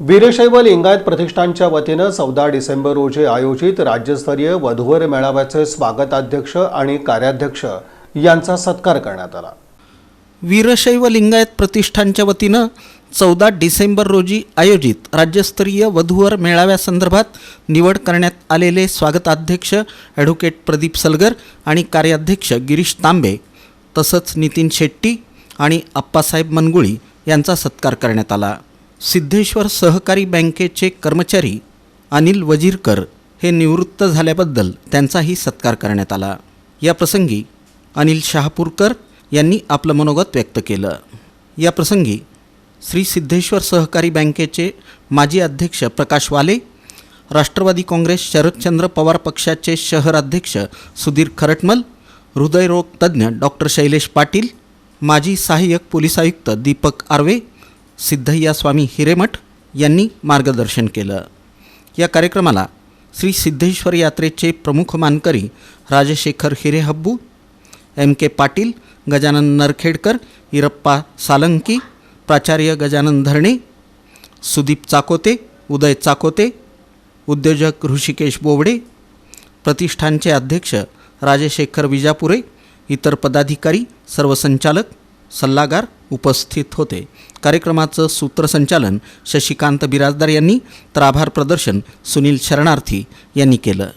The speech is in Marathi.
वीरशैव लिंगायत प्रतिष्ठानच्या वतीनं चौदा डिसेंबर रोजी आयोजित राज्यस्तरीय वधूवर मेळाव्याचे स्वागताध्यक्ष आणि कार्याध्यक्ष यांचा सत्कार करण्यात आला. वीरशैव लिंगायत प्रतिष्ठानच्या वतीनं चौदा डिसेंबर रोजी आयोजित राज्यस्तरीय वधूवर मेळाव्यासंदर्भात निवड करण्यात आलेले स्वागताध्यक्ष ॲडव्होकेट प्रदीप सलगर आणि कार्याध्यक्ष गिरीश तांबे तसंच नितीन शेट्टी आणि अप्पासाहेब मनगुळी यांचा सत्कार करण्यात आला. सिद्धेश्वर सहकारी बँकेचे कर्मचारी अनिल वजीरकर हे निवृत्त झाल्याबद्दल त्यांचाही सत्कार करण्यात आला. या प्रसंगी अनिल शहापूरकर यांनी आपलं मनोगत व्यक्त केलं. या प्रसंगी श्री सिद्धेश्वर सहकारी बँकेचे माजी अध्यक्ष प्रकाश वाले राष्ट्रवादी काँग्रेस शरदचंद्र पवार पक्षाचे शहर अध्यक्ष सुधीर खरटमल हृदयरोग तज्ज्ञ डॉक्टर शैलेश पाटील माजी सहाय्यक पोलीस आयुक्त दीपक आर्वे सिद्धय्या स्वामी हिरेमठ यांनी मार्गदर्शन केलं. या कार्यक्रमाला श्री सिद्धेश्वर यात्रेचे प्रमुख मानकरी राजशेखर हिरेहब्बू एम के पाटील गजानन नरखेडकर इरप्पा सालंकी प्राचार्य गजानन धरणे सुदीप चाकोते उदय चाकोते उद्योजक ऋषिकेश बोबडे प्रतिष्ठानचे अध्यक्ष राजशेखर विजापुरे इतर पदाधिकारी सर्व संचालक सल्लागार उपस्थित होते. कार्यक्रमाचं सूत्रसंचालन शशिकांत बिराजदार यांनी तर आभार प्रदर्शन सुनील शरणार्थी यांनी केलं.